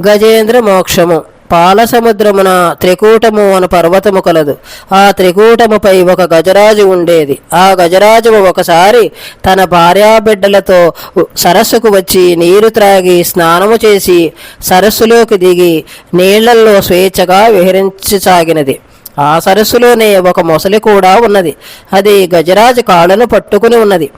గజేంద్ర మోక్షము. పాలసముద్రమున త్రికూటము అను పర్వతము కలదు. ఆ త్రికూటముపై ఒక గజరాజు ఉండేది. ఆ గజరాజు ఒకసారి తన భార్యాబిడ్డలతో సరస్సుకు వచ్చి నీరు త్రాగి స్నానము చేసి సరస్సులోకి దిగి నీళ్ళల్లో స్వేచ్ఛగా విహరించసాగినది. ఆ సరస్సులోనే ఒక మొసలి కూడా ఉన్నది. అది గజరాజు కాళ్ళను పట్టుకుని ఉన్నది.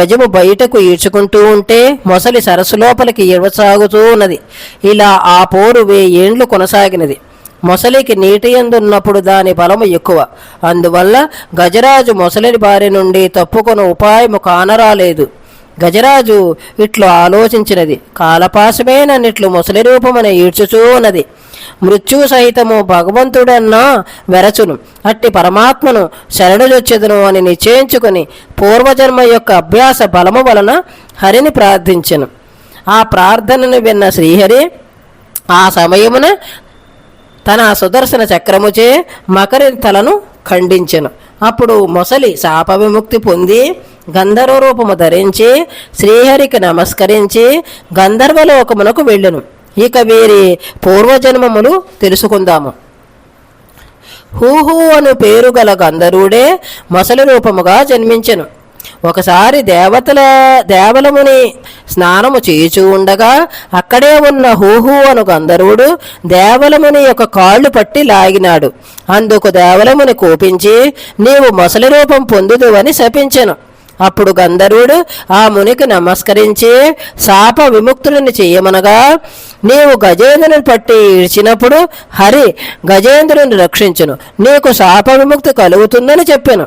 గజము బయటకు ఈడ్చుకుంటూ ఉంటే మొసలి సరస్సు లోపలికి ఇవ్వసాగుతూ ఉన్నది. ఇలా ఆ పోరు వేయేండ్లు కొనసాగినది. మొసలికి నీటి ఎందున్నప్పుడు దాని బలము ఎక్కువ. అందువల్ల గజరాజు మొసలి బారి నుండి తప్పుకొన ఉపాయము కానరాలేదు. గజరాజు ఇట్లు ఆలోచించినది. కాలపాశమే నన్నిట్లు ముసలి రూపమున ఈడ్చుచూ ఉన్నది. మృత్యువు సహితము భగవంతుడన్నా వెరచును. అట్టి పరమాత్మను శరణులొచ్చెదను అని నిశ్చయించుకుని పూర్వజన్మ యొక్క అభ్యాస బలము వలన హరిని ప్రార్థించెను. ఆ ప్రార్థనను విన్న శ్రీహరి ఆ సమయమున తన సుదర్శన చక్రముచే మకరి తలను ఖండించెను. అప్పుడు మొసలి శాప విముక్తి పొంది గంధర్వ రూపము ధరించి శ్రీహరికి నమస్కరించి గంధర్వలోకమునకు వెళ్ళును. ఇక వీరి పూర్వజన్మములు తెలుసుకుందాము. హూహూ అను పేరు గల గంధర్వుడే మొసలి రూపముగా జన్మించెను. ఒకసారి దేవతల దేవలముని స్నానము చేయుచూ ఉండగా అక్కడే ఉన్న హూహు అను గంధర్వుడు దేవలముని యొక్క కాళ్ళు పట్టి లాగినాడు. అందుకు దేవలముని కోపించి నీవు మొసలి రూపం పొందుదువని శపించెను. అప్పుడు గంధర్వుడు ఆ మునికి నమస్కరించి శాప విముక్తులను చేయమనగా నీవు గజేంద్రుని పట్టి ఇడిచినప్పుడు హరి గజేంద్రుని రక్షించును. నీకు శాప విముక్తి కలుగుతుందని చెప్పాను.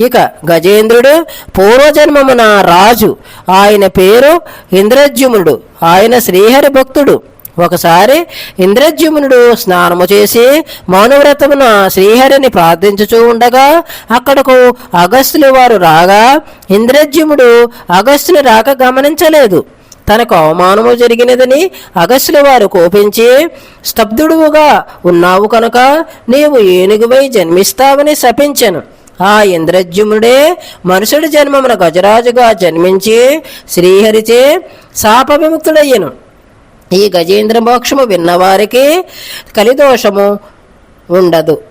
ఇక గజేంద్రుడు పూర్వజన్మమున రాజు. ఆయన పేరు ఇంద్రజ్యుమునుడు. ఆయన శ్రీహరి భక్తుడు. ఒకసారి ఇంద్రజ్యుమ్నుడు స్నానము చేసి మౌనవ్రతమున శ్రీహరిని ప్రార్థించుచూ ఉండగా అక్కడకు అగస్త్యులు వారు రాగా ఇంద్రజ్యుముడు అగస్త్యుని రాక గమనించలేదు. తనకు అవమానము జరిగినదని అగస్త్యుల వారు కోపించి స్తబ్దుడువుగా ఉన్నావు కనుక నీవు ఏనుగువై జన్మిస్తావని శపించెను. ఆ ఇంద్రజ్యుముడే మనుషుడి జన్మమున గజరాజుగా జన్మించి శ్రీహరిచే శాప విముక్తుడయ్యను ఈ గజేంద్ర మోక్షము విన్నవారికి కలిదోషము ఉండదు.